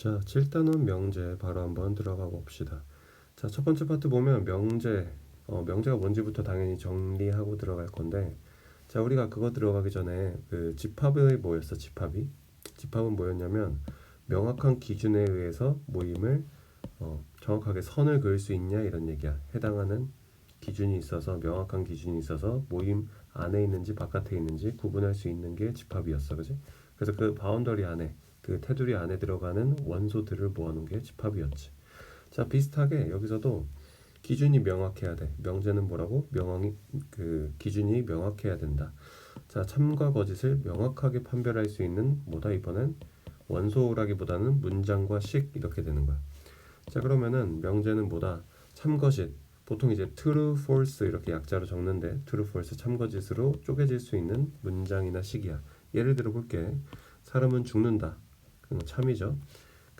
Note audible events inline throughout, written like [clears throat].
자, 7단원 명제 바로 한번 들어가 봅시다. 자, 첫 번째 파트 보면 명제, 어, 명제가 뭔지부터 당연히 정리하고 들어갈 건데, 자, 우리가 그거 들어가기 전에 그 집합이 뭐였어? 집합이? 집합은 뭐였냐면 명확한 기준에 의해서 모임을 어, 정확하게 선을 그을 수 있냐 이런 얘기야. 해당하는 기준이 있어서 명확한 기준이 있어서 모임 안에 있는지 바깥에 있는지 구분할 수 있는 게 집합이었어, 그지? 그래서 그 바운더리 안에 그 테두리 안에 들어가는 원소들을 모아놓은 게 집합이었지. 자 비슷하게 여기서도 기준이 명확해야 돼. 명제는 뭐라고? 명확히 그 기준이 명확해야 된다. 자 참과 거짓을 명확하게 판별할 수 있는 뭐다 이번엔 원소라기보다는 문장과 식 이렇게 되는 거야. 자 그러면은 명제는 뭐다? 참거짓 보통 이제 true, false 이렇게 약자로 적는데 true, false, 참거짓으로 쪼개질 수 있는 문장이나 식이야. 예를 들어 볼게. 사람은 죽는다. 그건 참이죠.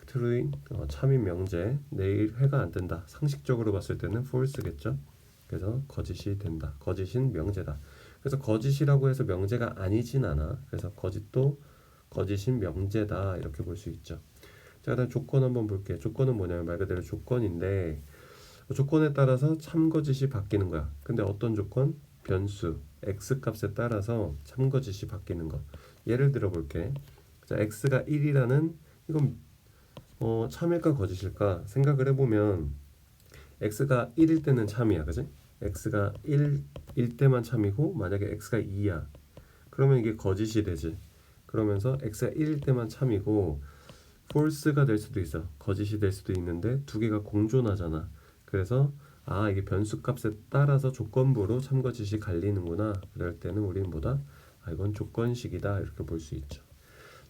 트루인 어, 참인 명제 내일 해가 안 뜬다. 상식적으로 봤을 때는 false겠죠. 그래서 거짓이 된다. 거짓인 명제다. 그래서 거짓이라고 해서 명제가 아니진 않아. 그래서 거짓도 거짓인 명제다 이렇게 볼 수 있죠. 자, 그다음 조건 한번 볼게. 조건은 뭐냐면 말 그대로 조건인데 조건에 따라서 참거짓이 바뀌는 거야. 근데 어떤 조건? 변수 x 값에 따라서 참거짓이 바뀌는 거. 예를 들어 볼게. 자, x가 1이라는 이건 어, 참일까 거짓일까 생각을 해보면 x가 1일 때는 참이야, 그지? x가 1일 때만 참이고 만약에 x가 2야. 그러면 이게 거짓이 되지. 그러면서 x가 1일 때만 참이고 false가 될 수도 있어. 거짓이 될 수도 있는데 두 개가 공존하잖아. 그래서 아 이게 변수 값에 따라서 조건부로 참거짓이 갈리는구나. 그럴 때는 우리는 뭐다? 아 이건 조건식이다 이렇게 볼 수 있죠.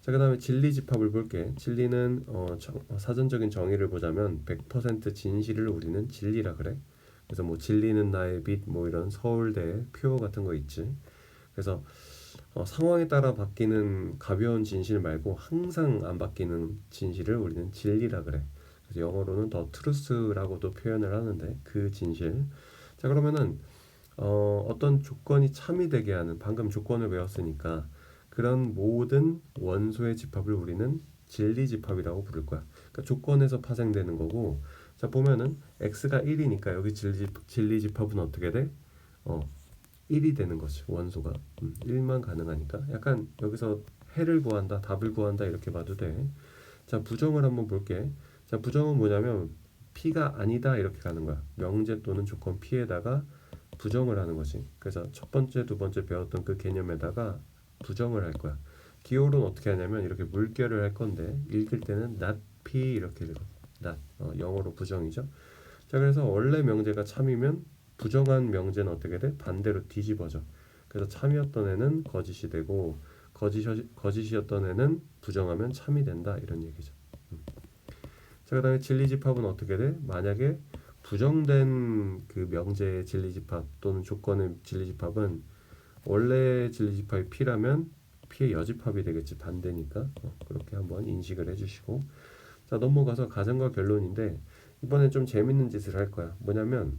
자, 그 다음에 진리 집합을 볼게. 진리는 어, 정, 어, 사전적인 정의를 보자면 100% 진실을 우리는 진리라 그래. 그래서 뭐 진리는 나의 빛, 뭐 이런 서울대 표어 같은 거 있지. 그래서 어, 상황에 따라 바뀌는 가벼운 진실 말고 항상 안 바뀌는 진실을 우리는 진리라 그래. 그래서 영어로는 더 트루스라고도 표현을 하는데 그 진실. 자 그러면은 어, 어떤 조건이 참이 되게 하는 방금 조건을 배웠으니까 그런 모든 원소의 집합을 우리는 진리 집합이라고 부를 거야. 그러니까 조건에서 파생되는 거고. 자 보면은 x가 1이니까 여기 진리, 진리 집합은 어떻게 돼? 어 1이 되는 거지 원소가 음, 1만 가능하니까 약간 여기서 해를 구한다 답을 구한다 이렇게 봐도 돼자 부정을 한번 볼게 자 부정은 뭐냐면 p가 아니다 이렇게 가는 거야 명제 또는 조건 p에다가 부정을 하는 거지 그래서 첫 번째 두 번째 배웠던 그 개념에다가 부정을 할 거야. 기호로는 어떻게 하냐면 이렇게 물결을 할 건데 읽을 때는 not p 이렇게 읽어. not 어, 영어로 부정이죠. 자 그래서 원래 명제가 참이면 부정한 명제는 어떻게 돼? 반대로 뒤집어져. 그래서 참이었던 애는 거짓이 되고 거짓 거짓이었던 애는 부정하면 참이 된다 이런 얘기죠. 음. 자 그다음에 진리 집합은 어떻게 돼? 만약에 부정된 그 명제의 진리 집합 또는 조건의 진리 집합은 원래 진리집합이 P라면 P의 여집합이 되겠지 반대니까. 어, 그렇게 한번 인식을 해주시고. 자 넘어가서 가정과 결론인데 이번엔 좀 재밌는 짓을 할 거야. 뭐냐면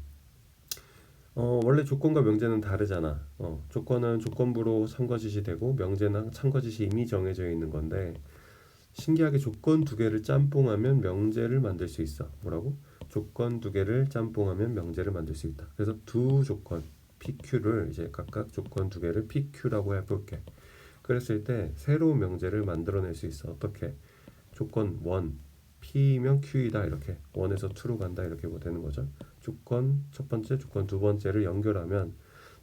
어, 원래 조건과 명제는 다르잖아. 어, 조건은 조건부로 참거짓이 되고 명제는 참거짓이 이미 정해져 있는 건데 신기하게 조건 두 개를 짬뽕하면 명제를 만들 수 있어. 뭐라고? 조건 두 개를 짬뽕하면 명제를 만들 수 있다. 그래서 두 조건 PQ를 이제 각각 조건 두 개를 PQ라고 해볼게. 그랬을 때 새로운 명제를 만들어낼 수 있어. 어떻게? 조건 1 P면 Q이다 이렇게 1에서 2로 간다 이렇게 뭐 되는 거죠. 조건 첫 번째, 조건 두 번째를 연결하면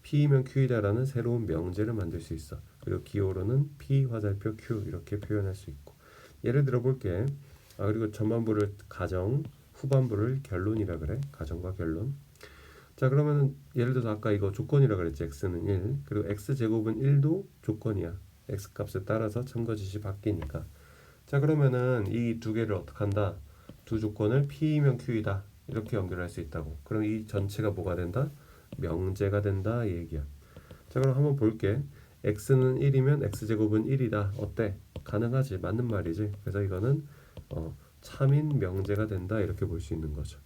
P면 Q이다라는 새로운 명제를 만들 수 있어. 그리고 기호로는 P 화살표 Q 이렇게 표현할 수 있고. 예를 들어 볼게. 아 그리고 전반부를 가정, 후반부를 결론이라 그래. 가정과 결론. 자 그러면 예를 들어서 아까 이거 조건이라 그랬지 x는 1 그리고 x 제곱은 1도 조건이야. x 값에 따라서 참거짓이 바뀌니까. 자 그러면은 이 두 개를 어떻게 한다? 두 조건을 p면 q이다. 이렇게 연결할 수 있다고. 그럼 이 전체가 뭐가 된다? 명제가 된다 이 얘기야. 자 그럼 한번 볼게. x는 1이면 x 제곱은 1이다. 어때? 가능하지. 맞는 말이지. 그래서 이거는 어, 참인 명제가 된다. 이렇게 볼 수 있는 거죠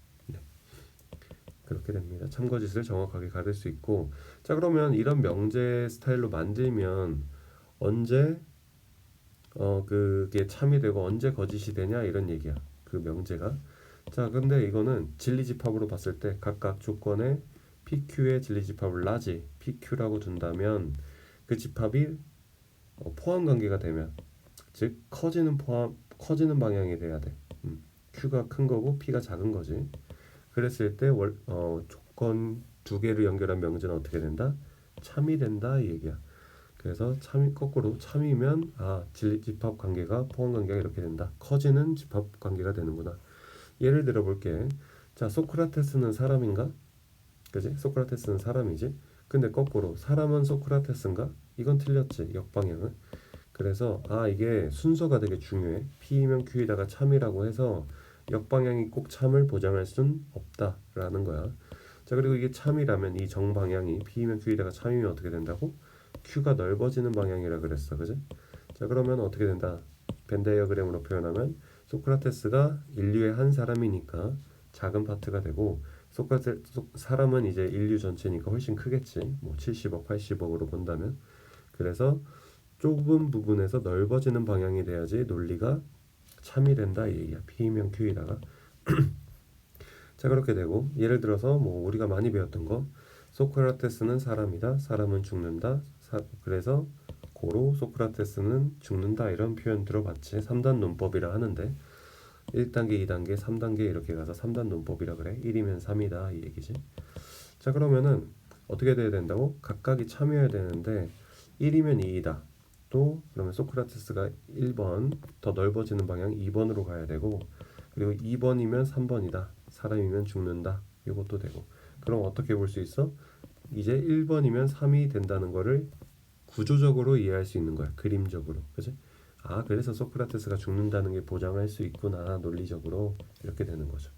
그렇게 됩니다. 참거짓을 정확하게 가릴 수 있고 자 그러면 이런 명제 스타일로 만들면 언제 어 그게 참이 되고 언제 거짓이 되냐 이런 얘기야. 그 명제가. 자, 근데 이거는 진리집합으로 봤을 때 각각 조건에 PQ의 진리집합을 라지 PQ라고 둔다면 그 집합이 어, 포함 관계가 되면 즉 커지는 포함 커지는 방향이 돼야 돼. 음, Q가 큰 거고 P가 작은 거지. 그랬을 때 월, 어, 조건 두 개를 연결한 명제는 어떻게 된다? 참이 된다 이 얘기야. 그래서 참이 거꾸로 참이면 아 진리 집합 관계가 포함 관계가 이렇게 된다. 커지는 집합 관계가 되는구나. 예를 들어 볼게. 자 소크라테스는 사람인가? 그지? 소크라테스는 사람이지. 근데 거꾸로 사람은 소크라테스인가? 이건 틀렸지 역방향은. 그래서 아 이게 순서가 되게 중요해. P이면 Q에다가 참이라고 해서 역방향이 꼭 참을 보장할 순 없다라는 거야. 자 그리고 이게 참이라면 이 정방향이 P이면 Q에다가 참이면 어떻게 된다고? Q가 넓어지는 방향이라 그랬어, 그지? 자 그러면 어떻게 된다? 벤 다이어그램으로 표현하면 소크라테스가 인류의 한 사람이니까 작은 파트가 되고 소크라테 소, 사람은 이제 인류 전체니까 훨씬 크겠지. 뭐 70억, 80억으로 본다면 그래서 좁은 부분에서 넓어지는 방향이 돼야지 논리가 참이 된다 이 얘기야. P이면 Q에다가 [clears throat] 자 그렇게 되고 예를 들어서 뭐 우리가 많이 배웠던 거 소크라테스는 사람이다. 사람은 죽는다. 사, 그래서 고로 소크라테스는 죽는다 이런 표현 들어봤지. 3단 논법이라 하는데 1단계, 2단계, 3단계 이렇게 가서 3단 논법이라 그래. 1이면 3이다 이 얘기지. 자 그러면은 어떻게 돼야 된다고? 각각이 참여해야 되는데 1이면 2이다. 또 그러면 소크라테스가 1번 더 넓어지는 방향 2번으로 가야 되고 그리고 2번이면 3번이다. 사람이면 죽는다. 이것도 되고. 그럼 어떻게 볼 수 있어? 이제 1번이면 3이 된다는 거를 구조적으로 이해할 수 있는 거야. 그림적으로. 그지? 아, 그래서 소크라테스가 죽는다는 게 보장할 수 있구나. 논리적으로. 이렇게 되는 거죠.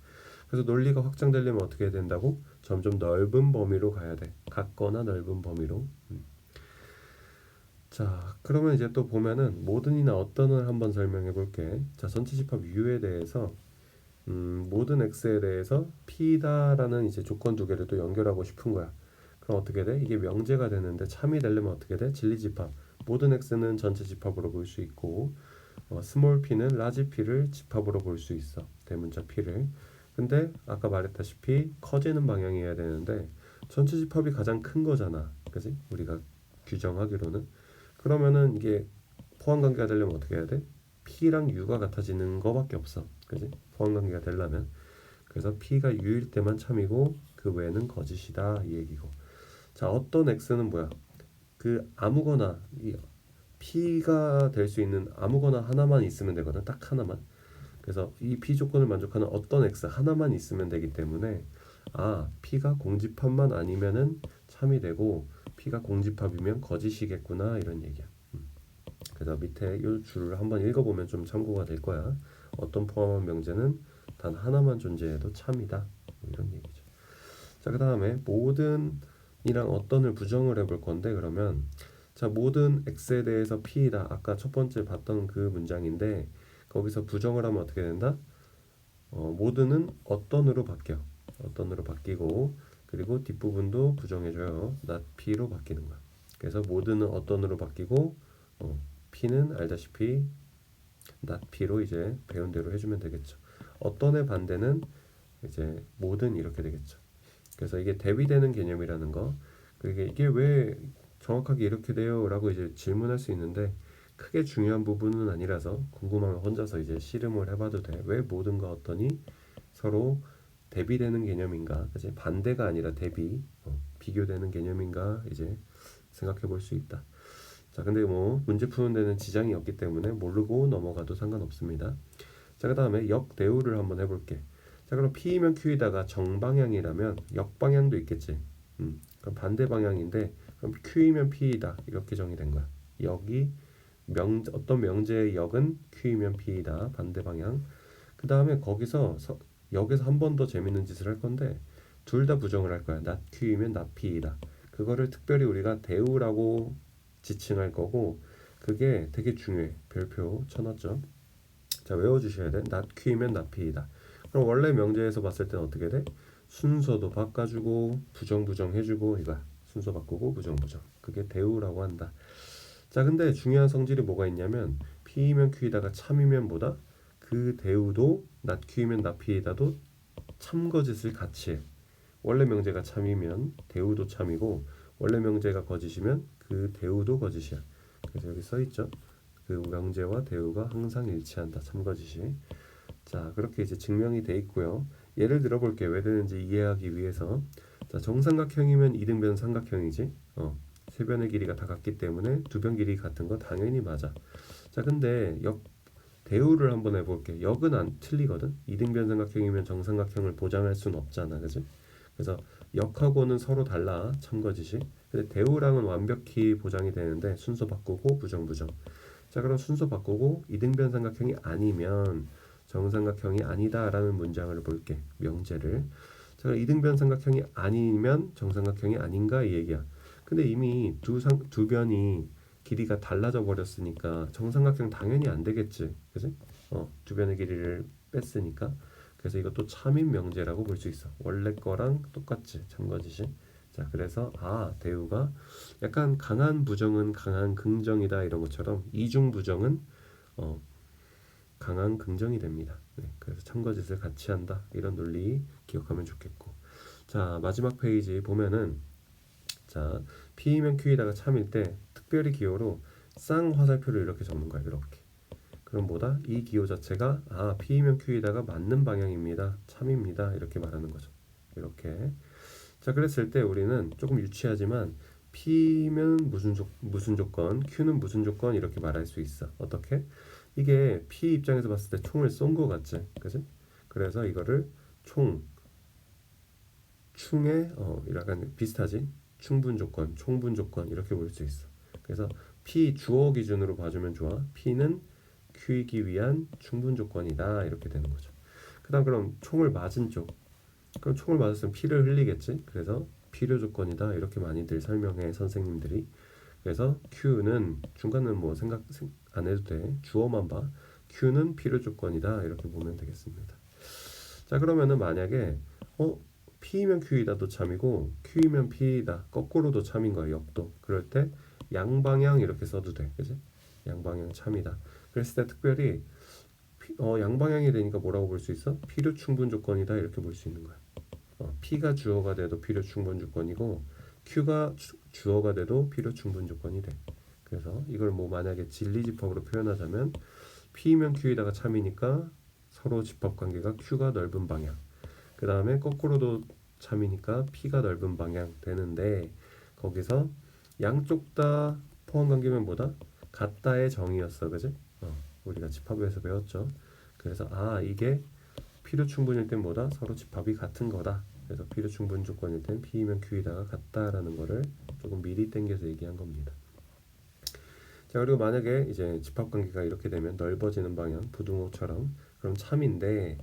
그래서 논리가 확장되려면 어떻게 된다고? 점점 넓은 범위로 가야 돼. 같거나 넓은 범위로. 음. 자, 그러면 이제 또 보면은 모든이나 어떤을 한번 설명해 볼게. 자, 전체 집합 U에 대해서 음, 모든 x에 대해서 p다라는 이제 조건 두 개를 또 연결하고 싶은 거야. 그럼 어떻게 돼? 이게 명제가 되는데 참이 되려면 어떻게 돼? 진리 집합. 모든 x는 전체 집합으로 볼 수 있고 어, 스몰 p는 라지 p를 집합으로 볼 수 있어. 대문자 p를. 근데 아까 말했다시피 커지는 방향이어야 되는데 전체 집합이 가장 큰 거잖아. 그지? 우리가 규정하기로는. 그러면은 이게 포함 관계가 되려면 어떻게 해야 돼? P랑 U가 같아지는 거밖에 없어. 그지? 포함 관계가 되려면. 그래서 P가 U일 때만 참이고 그 외에는 거짓이다 이 얘기고. 자, 어떤 X는 뭐야? 그 아무거나 이 P가 될 수 있는 아무거나 하나만 있으면 되거든. 딱 하나만. 그래서 이 P 조건을 만족하는 어떤 X 하나만 있으면 되기 때문에 아, P가 공집합만 아니면은 참이 되고 P가 공집합이면 거짓이겠구나 이런 얘기야. 음. 그래서 밑에 이 줄을 한번 읽어보면 좀 참고가 될 거야. 어떤 포함한 명제는 단 하나만 존재해도 참이다. 뭐 이런 얘기죠. 자, 그 다음에 모든이랑 어떤을 부정을 해볼 건데 그러면 자 모든 x에 대해서 p이다. 아까 첫 번째 봤던 그 문장인데 거기서 부정을 하면 어떻게 된다? 어, 모든은 어떤으로 바뀌어. 어떤으로 바뀌고 그리고 뒷부분도 부정해줘요. not p로 바뀌는 거야. 그래서 모든은 어떤으로 바뀌고 어, p는 알다시피 not p로 이제 배운 대로 해주면 되겠죠. 어떤의 반대는 이제 모든 이렇게 되겠죠. 그래서 이게 대비되는 개념이라는 거. 그게 이게 왜 정확하게 이렇게 돼요라고 이제 질문할 수 있는데 크게 중요한 부분은 아니라서 궁금하면 혼자서 이제 씨름을 해봐도 돼. 왜 모든과 어떠니 서로 대비되는 개념인가? 그지? 반대가 아니라 대비, 어, 비교되는 개념인가? 이제 생각해 볼 수 있다. 자, 근데 뭐 문제 푸는 데는 지장이 없기 때문에 모르고 넘어가도 상관없습니다. 자, 그 다음에 역대우를 한번 해볼게. 자, 그럼 P이면 Q에다가 정방향이라면 역방향도 있겠지. 음, 그럼 반대 방향인데 그럼 Q이면 P이다 이렇게 정의된 거야. 역이 명 어떤 명제의 역은 Q이면 P이다 반대 방향. 그 다음에 거기서 서, 역에서 한 번 더 재밌는 짓을 할 건데 둘 다 부정을 할 거야. not P이다. 그거를 특별히 우리가 대우라고 지칭할 거고 그게 되게 중요해. 별표 쳐놨죠. 자 외워주셔야 돼. not P이다. 그럼 원래 명제에서 봤을 때는 어떻게 돼? 순서도 바꿔주고 부정 부정 해주고 이거 순서 바꾸고 부정 부정 그게 대우라고 한다. 자 근데 중요한 성질이 뭐가 있냐면 P이면 Q이다가 참이면 뭐다? 그 대우도 낮 Q이면 낮 P이다도 참거짓을 같이 해. 원래 명제가 참이면 대우도 참이고 원래 명제가 거짓이면 그 대우도 거짓이야. 그래서 여기 써 있죠. 그 명제와 대우가 항상 일치한다. 참거짓이. 자, 그렇게 이제 증명이 돼 있고요. 예를 들어 볼게요. 왜 되는지 이해하기 위해서. 자, 정삼각형이면 이등변 삼각형이지. 어. 세 변의 길이가 다 같기 때문에 두 변 길이 같은 거 당연히 맞아. 자, 근데 역 대우를 한번 해볼게. 역은 안 틀리거든. 이등변 삼각형이면 정삼각형을 보장할 수는 없잖아, 그지? 그래서 역하고는 서로 달라 참거짓이. 근데 대우랑은 완벽히 보장이 되는데 순서 바꾸고 부정 부정. 자, 그럼 순서 바꾸고 이등변 삼각형이 아니면 정삼각형이 아니다라는 문장을 볼게. 명제를. 자, 그럼 이등변 삼각형이 아니면 정삼각형이 아닌가 이 얘기야. 근데 이미 두, 상, 두 변이 길이가 달라져 버렸으니까 정삼각형 당연히 안 되겠지. 그지? 어, 두 변의 길이를 뺐으니까. 그래서 이것도 참인 명제라고 볼 수 있어. 원래 거랑 똑같지. 참거짓이. 자, 그래서 아, 대우가 약간 강한 부정은 강한 긍정이다 이런 것처럼 이중 부정은 어, 강한 긍정이 됩니다. 네, 그래서 참거짓을 같이 한다. 이런 논리 기억하면 좋겠고. 자, 마지막 페이지 보면은 자, P이면 Q이다가 참일 때 특별히 기호로 쌍 화살표를 이렇게 적는 거야. 이렇게. 그럼 뭐다? 이 기호 자체가 아, P이면 Q이다가 맞는 방향입니다. 참입니다. 이렇게 말하는 거죠. 이렇게. 자, 그랬을 때 우리는 조금 유치하지만 P면 무슨 조, 무슨 조건, Q는 무슨 조건 이렇게 말할 수 있어. 어떻게? 이게 P 입장에서 봤을 때 총을 쏜 거 같지? 그지? 그래서 이거를 총 충의 어 약간 비슷하지? 충분 조건, 총분 조건 이렇게 볼 수 있어. 그래서 P 주어 기준으로 봐주면 좋아. P는 Q이기 위한 충분 조건이다 이렇게 되는 거죠. 그다음 그럼 총을 맞은 쪽. 그럼 총을 맞았으면 피를 흘리겠지. 그래서 필요 조건이다 이렇게 많이들 설명해 선생님들이. 그래서 Q는 중간은 뭐 생각 안 해도 돼. 주어만 봐. Q는 필요 조건이다 이렇게 보면 되겠습니다. 자 그러면은 만약에 어 P이면 Q이다도 참이고 Q이면 P이다 거꾸로도 참인 거야 역도. 그럴 때 양방향 이렇게 써도 돼, 그지? 양방향 참이다. 그랬을 때 특별히 P, 어 양방향이 되니까 뭐라고 볼 수 있어? 필요 충분 조건이다 이렇게 볼 수 있는 거야. 어, P가 주어가 돼도 필요 충분 조건이고 Q가 주, 주어가 돼도 필요 충분 조건이 돼. 그래서 이걸 뭐 만약에 진리 집합으로 표현하자면 P면 Q이다가 참이니까 서로 집합 관계가 Q가 넓은 방향. 그 다음에 거꾸로도 참이니까 P가 넓은 방향 되는데 거기서 양쪽 다 포함 관계면 뭐다? 같다의 정의였어, 그지? 어, 우리가 집합에서 배웠죠. 그래서 아 이게 필요 충분일 땐 뭐다? 서로 집합이 같은 거다. 그래서 필요 충분 조건일 땐 P이면 Q이다가 같다라는 거를 조금 미리 땡겨서 얘기한 겁니다. 자 그리고 만약에 이제 집합 관계가 이렇게 되면 넓어지는 방향 부등호처럼 그럼 참인데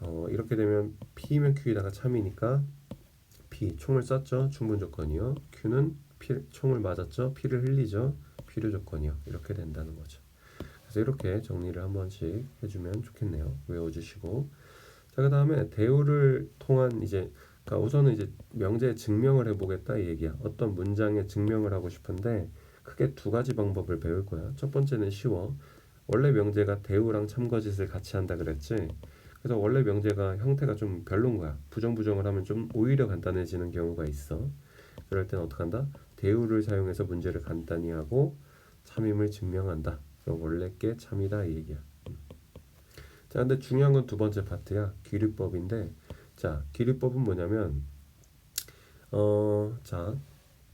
어, 이렇게 되면 P면 Q이다가 참이니까 P 총을 쐈죠 충분 조건이요 Q는 P, 총을 맞았죠? P를 흘리죠? 필요 조건이요. 이렇게 된다는 거죠. 그래서 이렇게 정리를 한 번씩 해주면 좋겠네요. 외워주시고. 자 그다음에 대우를 통한 이제 그러니까 우선은 이제 명제 증명을 해보겠다 이 얘기야. 어떤 문장에 증명을 하고 싶은데 크게 두 가지 방법을 배울 거야. 첫 번째는 쉬워. 원래 명제가 대우랑 참거짓을 같이 한다 그랬지? 그래서 원래 명제가 형태가 좀 별론 거야. 부정부정을 하면 좀 오히려 간단해지는 경우가 있어. 그럴 땐 어떻게 한다? 대우를 사용해서 문제를 간단히 하고 참임을 증명한다. 그럼 원래 게 참이다 이 얘기야. 음. 자, 근데 중요한 건 두 번째 파트야. 기류법인데, 자, 기류법은 뭐냐면, 어, 자,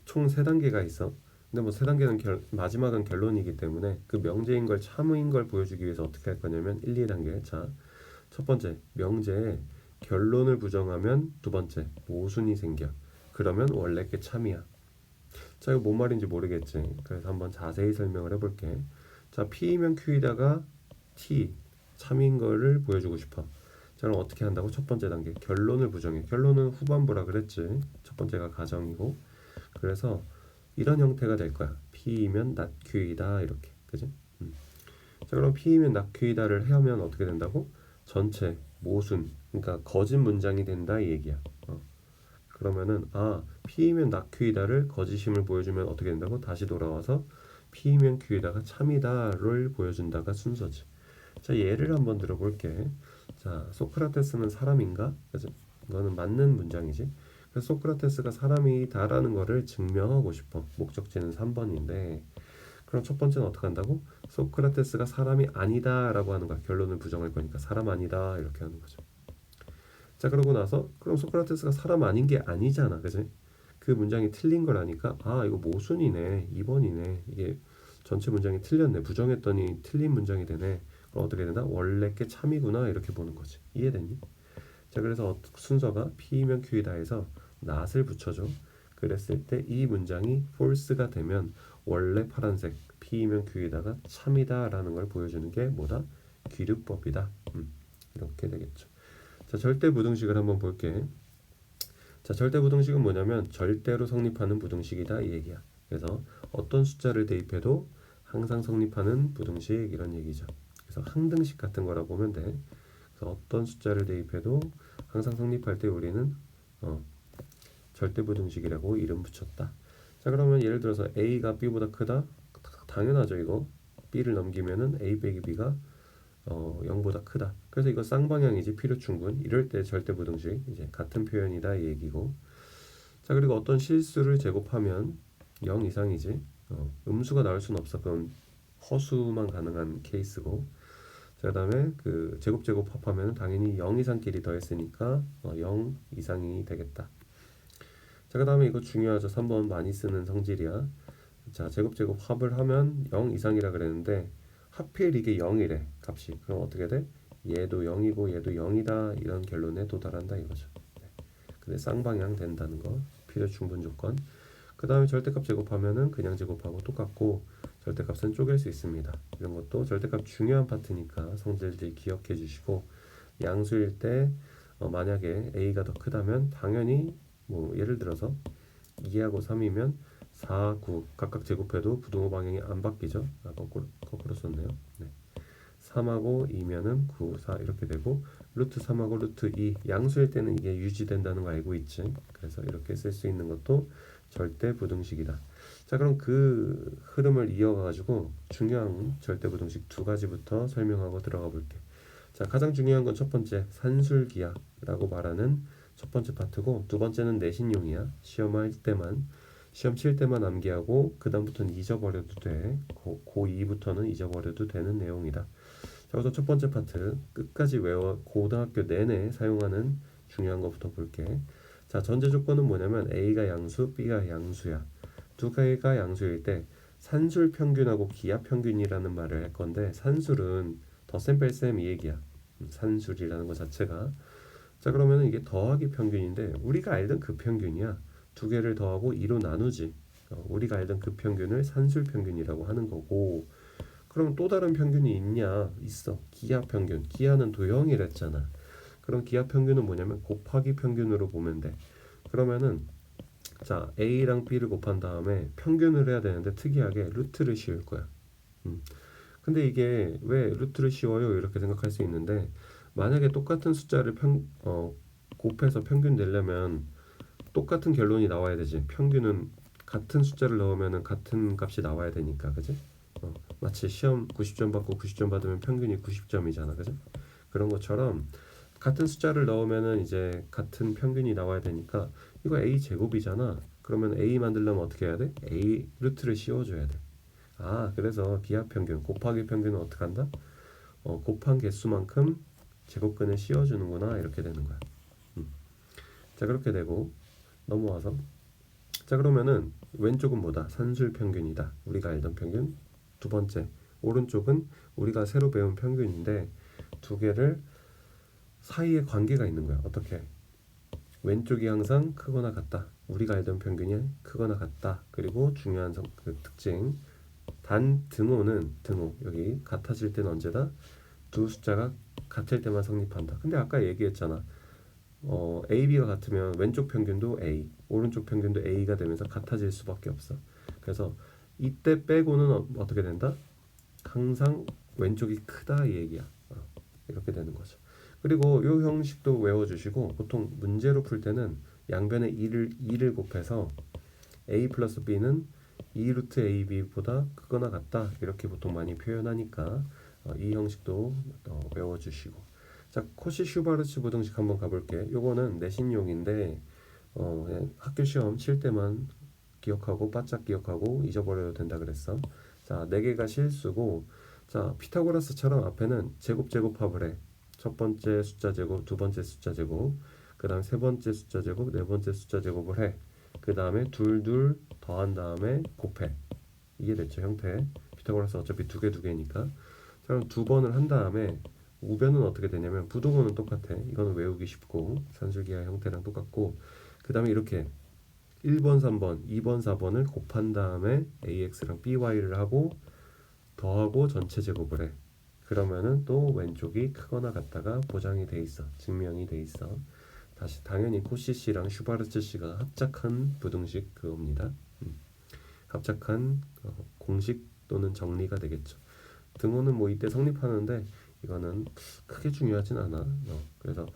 총 세 단계가 있어. 근데 뭐 세 단계는 결, 마지막은 결론이기 때문에 그 명제인 걸 참인 걸 보여주기 위해서 어떻게 할 거냐면 1, 2단계. 자, 첫 번째 명제에 결론을 부정하면 두 번째 모순이 생겨. 그러면 원래 게 참이야. 자 이거 뭔 말인지 모르겠지. 그래서 한번 자세히 설명을 해볼게. 자 P이면 Q이다가 T 참인 거를 보여주고 싶어. 자 그럼 어떻게 한다고? 첫 번째 단계 결론을 부정해. 결론은 후반부라 그랬지. 첫 번째가 가정이고. 그래서 이런 형태가 될 거야. P이면 not Q이다 이렇게. 그지? 음. 자 그럼 P이면 not Q이다를 하면 어떻게 된다고? 전체 모순 그러니까 거짓 문장이 된다 이 얘기야. 어. 그러면은 아 P이면 낙큐이다를 거짓임을 보여주면 어떻게 된다고? 다시 돌아와서 P면 Q에다가 참이다를 보여준다가 순서지. 자 예를 한번 들어볼게. 자 소크라테스는 사람인가? 그래서 이거는 맞는 문장이지. 그래서 소크라테스가 사람이다라는 거를 증명하고 싶어. 목적지는 3번인데 그럼 첫 번째는 어떻게 한다고? 소크라테스가 사람이 아니다라고 하는 거야. 결론을 부정할 거니까 사람 아니다 이렇게 하는 거죠. 자 그러고 나서 그럼 소크라테스가 사람 아닌 게 아니잖아, 그지? 그 문장이 틀린 걸 아니까 아 이거 모순이네, 2번이네. 이게 전체 문장이 틀렸네. 부정했더니 틀린 문장이 되네. 그럼 어떻게 된다? 원래 게 참이구나 이렇게 보는 거지. 이해됐니? 자 그래서 어- 순서가 P면 Q이다 해서 not을 붙여줘. 그랬을 때 이 문장이 false가 되면 원래 파란색 P면 Q에다가 참이다라는 걸 보여주는 게 뭐다? 귀류법이다. 음, 이렇게 되겠죠. 자 절대 부등식을 한번 볼게. 자 절대 부등식은 뭐냐면 절대로 성립하는 부등식이다 이 얘기야. 그래서 어떤 숫자를 대입해도 항상 성립하는 부등식 이런 얘기죠. 그래서 항등식 같은 거라 보면 돼. 그래서 어떤 숫자를 대입해도 항상 성립할 때 우리는 어, 절대 부등식이라고 이름 붙였다. 자 그러면 예를 들어서 a가 b보다 크다. 당연하죠 이거. b를 넘기면은 a 빼기 b가 어, 0보다 크다. 그래서 이거 쌍방향이지 필요충분. 이럴 때 절대 부등식 이제 같은 표현이다 이 얘기고. 자 그리고 어떤 실수를 제곱하면 0 이상이지. 어, 음수가 나올 수는 없어. 그건 허수만 가능한 케이스고. 자 그다음에 그 제곱 제곱 합하면 당연히 0 이상끼리 더했으니까 어, 0 이상이 되겠다. 자 그다음에 이거 중요하죠. 3번 많이 쓰는 성질이야. 자 제곱 제곱 합을 하면 0 이상이라 그랬는데 하필 이게 0이래 값이. 그럼 어떻게 돼? 얘도 0이고 얘도 0이다 이런 결론에 도달한다 이거죠. 네. 근데 쌍방향 된다는 거 필요 충분 조건. 그 다음에 절대값 제곱하면은 그냥 제곱하고 똑같고 절대값은 쪼갤 수 있습니다. 이런 것도 절대값 중요한 파트니까 성질들 기억해 주시고 양수일 때 어, 만약에 a가 더 크다면 당연히 뭐 예를 들어서 2하고 3이면 4, 9 각각 제곱해도 부등호 방향이 안 바뀌죠. 아, 거꾸로 거꾸로 썼네요. 네. 3하고 2면은 9, 4 이렇게 되고 루트 3하고 루트 2 양수일 때는 이게 유지된다는 거 알고 있지. 그래서 이렇게 쓸 수 있는 것도 절대 부등식이다. 자 그럼 그 흐름을 이어가지고 중요한 절대 부등식 두 가지부터 설명하고 들어가 볼게. 자 가장 중요한 건 첫 번째 산술기하라고 말하는 첫 번째 파트고 두 번째는 내신용이야. 시험할 때만 시험 칠 때만 암기하고 그 다음부터는 잊어버려도 돼. 고, 고2부터는 잊어버려도 되는 내용이다. 자, 그래서 첫 번째 파트 끝까지 외워 고등학교 내내 사용하는 중요한 것부터 볼게. 자, 전제 조건은 뭐냐면 A가 양수, B가 양수야. 두 개가 양수일 때 산술 평균하고 기하 평균이라는 말을 할 건데 산술은 덧셈 뺄셈 이 얘기야. 음, 산술이라는 것 자체가. 자, 그러면 이게 더하기 평균인데 우리가 알던 그 평균이야. 두 개를 더하고 2로 나누지. 어, 우리가 알던 그 평균을 산술 평균이라고 하는 거고. 그럼 또 다른 평균이 있냐? 있어. 기하 평균. 기하는 도형이랬잖아. 그럼 기하 평균은 뭐냐면 곱하기 평균으로 보면 돼. 그러면은 자 A랑 B를 곱한 다음에 평균을 해야 되는데 특이하게 루트를 씌울 거야. 음. 근데 이게 왜 루트를 씌워요? 이렇게 생각할 수 있는데 만약에 똑같은 숫자를 평, 어, 곱해서 평균 내려면 똑같은 결론이 나와야 되지. 평균은 같은 숫자를 넣으면은 같은 값이 나와야 되니까, 그지? 어, 마치 시험 90점 받고 90점 받으면 평균이 90점이잖아, 그지? 그런 것처럼 같은 숫자를 넣으면은 이제 같은 평균이 나와야 되니까 이거 a 제곱이잖아. 그러면 a 만들려면 어떻게 해야 돼? a 루트를 씌워줘야 돼. 아, 그래서 기하 평균 곱하기 평균은 어떻게 한다? 어, 곱한 개수만큼 제곱근을 씌워주는구나 이렇게 되는 거야. 음. 자 그렇게 되고 넘어와서 자 그러면은 왼쪽은 뭐다? 산술 평균이다. 우리가 알던 평균. 두 번째 오른쪽은 우리가 새로 배운 평균인데 두 개를 사이에 관계가 있는 거야. 어떻게? 왼쪽이 항상 크거나 같다. 우리가 알던 평균이 크거나 같다. 그리고 중요한 성, 그 특징 단 등호는 등호 여기 같아질 때는 언제다? 두 숫자가 같을 때만 성립한다. 근데 아까 얘기했잖아. 어, A, B가 같으면 왼쪽 평균도 A, 오른쪽 평균도 A가 되면서 같아질 수밖에 없어. 그래서 이때 빼고는 어, 어떻게 된다? 항상 왼쪽이 크다 이 얘기야. 어, 이렇게 되는 거죠. 그리고 요 형식도 외워주시고 보통 문제로 풀 때는 양변에 2를 2를 곱해서 A 플러스 B는 2 루트 AB보다 크거나 같다 이렇게 보통 많이 표현하니까 어, 이 형식도 어, 외워주시고 자 코시 슈바르츠 부등식 한번 가볼게 요거는 내신용인데 어, 그냥 학교 시험 칠 때만 기억하고 바짝 기억하고 잊어버려도 된다 그랬어. 자 네 개가 실수고 자 피타고라스처럼 앞에는 제곱 제곱합을 해. 첫 번째 숫자 제곱 두 번째 숫자 제곱 그 다음 세 번째 숫자 제곱 네 번째 숫자 제곱을 해. 그 다음에 둘둘 더한 다음에 곱해. 이게 됐죠 형태. 피타고라스 어차피 두 개 두 개니까. 자, 그럼 두 번을 한 다음에 우변은 어떻게 되냐면 부동호는 똑같아 이거는 외우기 쉽고 산술기하 형태랑 똑같고 그 다음에 이렇게 1번 3번 2번 4번을 곱한 다음에 ax랑 by를 하고 더하고 전체 제곱을 해 그러면은 또 왼쪽이 크거나 같다가 보장이 돼 있어 증명이 돼 있어 다시 당연히 코시 씨랑 슈바르츠 씨가 합작한 부등식 그겁니다. 음. 합작한 어, 공식 또는 정리가 되겠죠. 등호는 뭐 이때 성립하는데 이거는 크게 중요하진 않아. 어, 그래서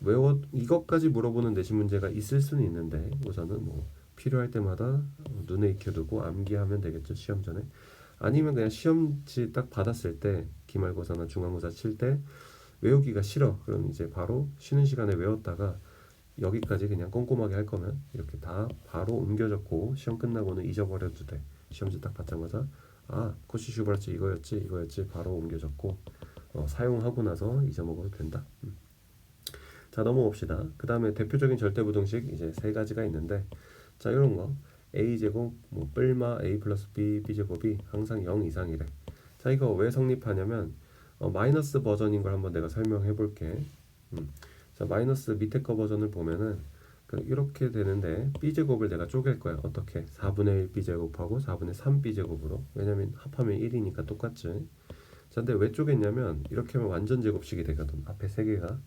외워 이것까지 물어보는 내신 문제가 있을 수는 있는데 우선은 뭐 필요할 때마다 어, 눈에 익혀두고 암기하면 되겠죠 시험 전에. 아니면 그냥 시험지 딱 받았을 때 기말고사나 중간고사 칠 때 외우기가 싫어. 그럼 이제 바로 쉬는 시간에 외웠다가 여기까지 그냥 꼼꼼하게 할 거면 이렇게 다 바로 옮겨 적고 시험 끝나고는 잊어버려도 돼. 시험지 딱 받자마자 아 코시 슈바르츠 이거였지 이거였지 바로 옮겨 적고 어, 사용하고 나서 잊어먹어도 된다. 음. 자 넘어봅시다. 그 다음에 대표적인 절대부등식 이제 세 가지가 있는데 자 이런 거 a 제곱 뭐 뿔마 a 플러스 b b 제곱이 항상 0 이상이래. 자 이거 왜 성립하냐면 어, 마이너스 버전인 걸 한번 내가 설명해 볼게. 음. 자 마이너스 밑에 거 버전을 보면은 그 이렇게 되는데 b 제곱을 내가 쪼갤 거야. 어떻게? 4분의 1 b 제곱하고 4분의 3 b 제곱으로. 왜냐면 합하면 1이니까 똑같지. 자, 근데 왜 쪼갰냐면 이렇게 하면 완전 제곱식이 되거든. 앞에 세 개가.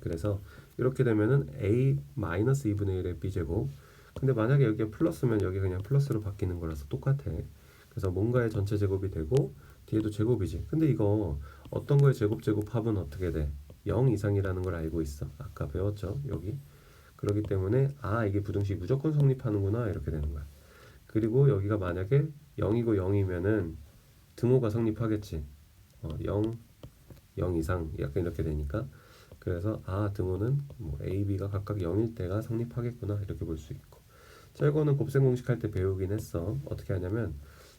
그래서 이렇게 되면은 a 마이너스 2분의 1의 b 제곱. 근데 만약에 여기가 플러스면 여기 그냥 플러스로 바뀌는 거라서 똑같아. 그래서 뭔가의 전체 제곱이 되고 뒤에도 제곱이지. 근데 이거 어떤 거의 제곱 제곱 합은 어떻게 돼? 0 이상이라는 걸 알고 있어. 아까 배웠죠? 여기. 그렇기 때문에 아 이게 부등식 무조건 성립하는구나 이렇게 되는 거야. 그리고 여기가 만약에 0이고 0이면은 등호가 성립하겠지. 어, 0, 0 이상 약간 이렇게 되니까 그래서 아 등호는 뭐 A, B가 각각 0일 때가 성립하겠구나 이렇게 볼 수 있고 자 이거는 곱셈 공식 할 때 배우긴 했어. 어떻게 하냐면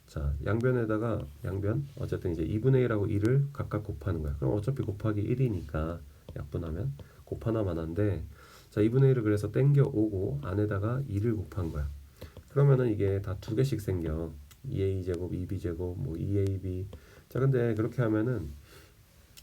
자 양변에다가 양변 어쨌든 이제 2분의 1하고 2를 각각 곱하는 거야. 그럼 어차피 곱하기 1이니까 약분하면 곱하나만 한데 자 2분의 1을 그래서 땡겨 오고 안에다가 2를 곱한 거야. 그러면은 이게 다 두 개씩 생겨. 2a 제곱, 2b 제곱, 뭐 2ab. 자 근데 그렇게 하면은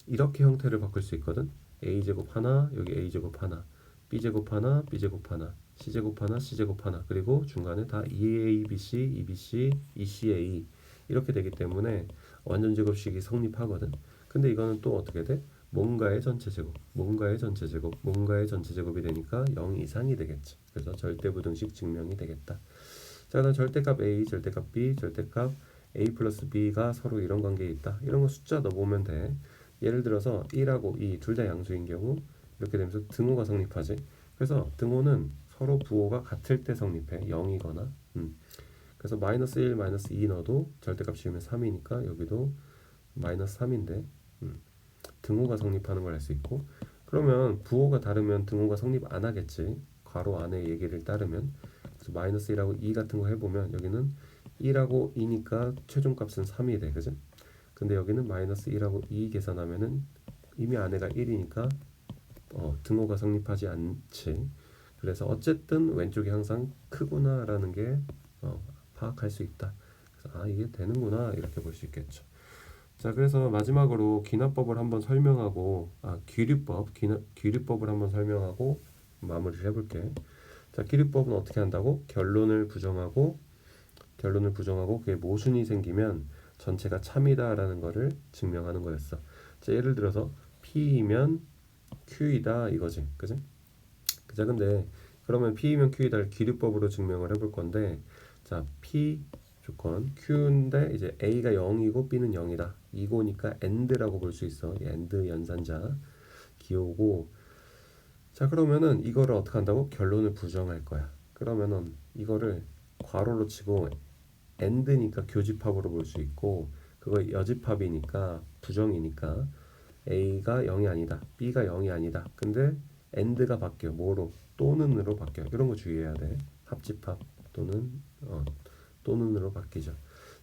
이렇게 형태를 바꿀 수 있거든. a 제곱 하나, 여기 a 제곱 하나, b 제곱 하나, b 제곱 하나, c 제곱 하나, c 제곱 하나. 그리고 중간에 다 2abc, 2bc, 2ca 이렇게 되기 때문에 완전 제곱식이 성립하거든. 근데 이거는 또 어떻게 돼? 뭔가의 전체 제곱, 뭔가의 전체 제곱, 뭔가의 전체 제곱이 되니까 0 이상이 되겠지. 그래서 절대부등식 증명이 되겠다. 자, 그다음 절대값 a, 절대값 b, 절대값 a 플러스 b가 서로 이런 관계에 있다. 이런 거 숫자 넣어보면 돼. 예를 들어서 1하고 2 둘 다 양수인 경우 이렇게 되면서 등호가 성립하지. 그래서 등호는 서로 부호가 같을 때 성립해. 0이거나. 음. 그래서 마이너스 1, 마이너스 2 넣어도 절대값 씌우면 3이니까 여기도 마이너스 3인데 음. 등호가 성립하는 걸 알 수 있고 그러면 부호가 다르면 등호가 성립 안 하겠지. 괄호 안에 얘기를 따르면 그래서 마이너스 1하고 2 같은 거 해보면 여기는 1하고 2니까 최종값은 3이 돼 그죠? 근데 여기는 마이너스 1하고 2 계산하면은 이미 안에가 1이니까 어, 등호가 성립하지 않지. 그래서 어쨌든 왼쪽이 항상 크구나라는 게 어, 파악할 수 있다. 그래서 아 이게 되는구나 이렇게 볼 수 있겠죠. 자 그래서 마지막으로 기납법을 한번 설명하고 아 귀류법 기납, 귀류법을 한번 설명하고 마무리를 해볼게 자, 기립법은 어떻게 한다고? 결론을 부정하고 결론을 부정하고 그게 모순이 생기면 전체가 참이다라는 거를 증명하는 거였어. 자, 예를 들어서 P이면 Q이다 이거지. 그지? 그자 근데 그러면 P이면 Q이다를 기립법으로 증명을 해볼 건데 자, P 조건 Q인데 이제 A가 0이고 B는 0이다. 이거니까 AND라고 볼 수 있어. AND 연산자 기호고 자 그러면은 이거를 어떻게 한다고 결론을 부정할 거야. 그러면은 이거를 괄호로 치고 AND니까 교집합으로 볼 수 있고 그거 여집합이니까 부정이니까 A가 0이 아니다. B가 0이 아니다. 근데 AND가 바뀌어. 뭐로? 또는으로 바뀌어. 이런 거 주의해야 돼. 합집합 또는 어, 또는으로 바뀌죠.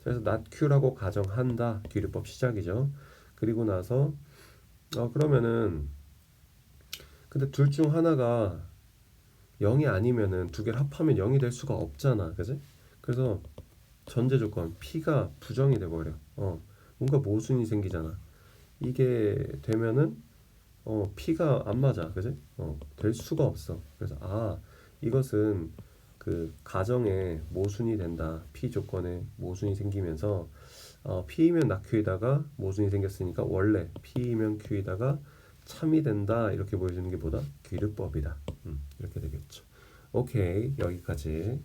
그래서 Q라고 가정한다. 귀류법 시작이죠. 그리고 나서 어 그러면은 근데 둘 중 하나가 0이 아니면은 두 개를 합하면 0이 될 수가 없잖아. 그지? 그래서 전제 조건 P가 부정이 돼 버려. 어. 뭔가 모순이 생기잖아. 이게 되면은 어, P가 안 맞아. 그지? 어, 될 수가 없어. 그래서 아, 이것은 그 가정에 모순이 된다. P 조건에 모순이 생기면서 어, P이면 낙Q에다가 모순이 생겼으니까 원래 P이면 Q에다가 참이 된다. 이렇게 보여주는 게 뭐다? 귀류법이다. 음, 이렇게 되겠죠. 오케이. 여기까지.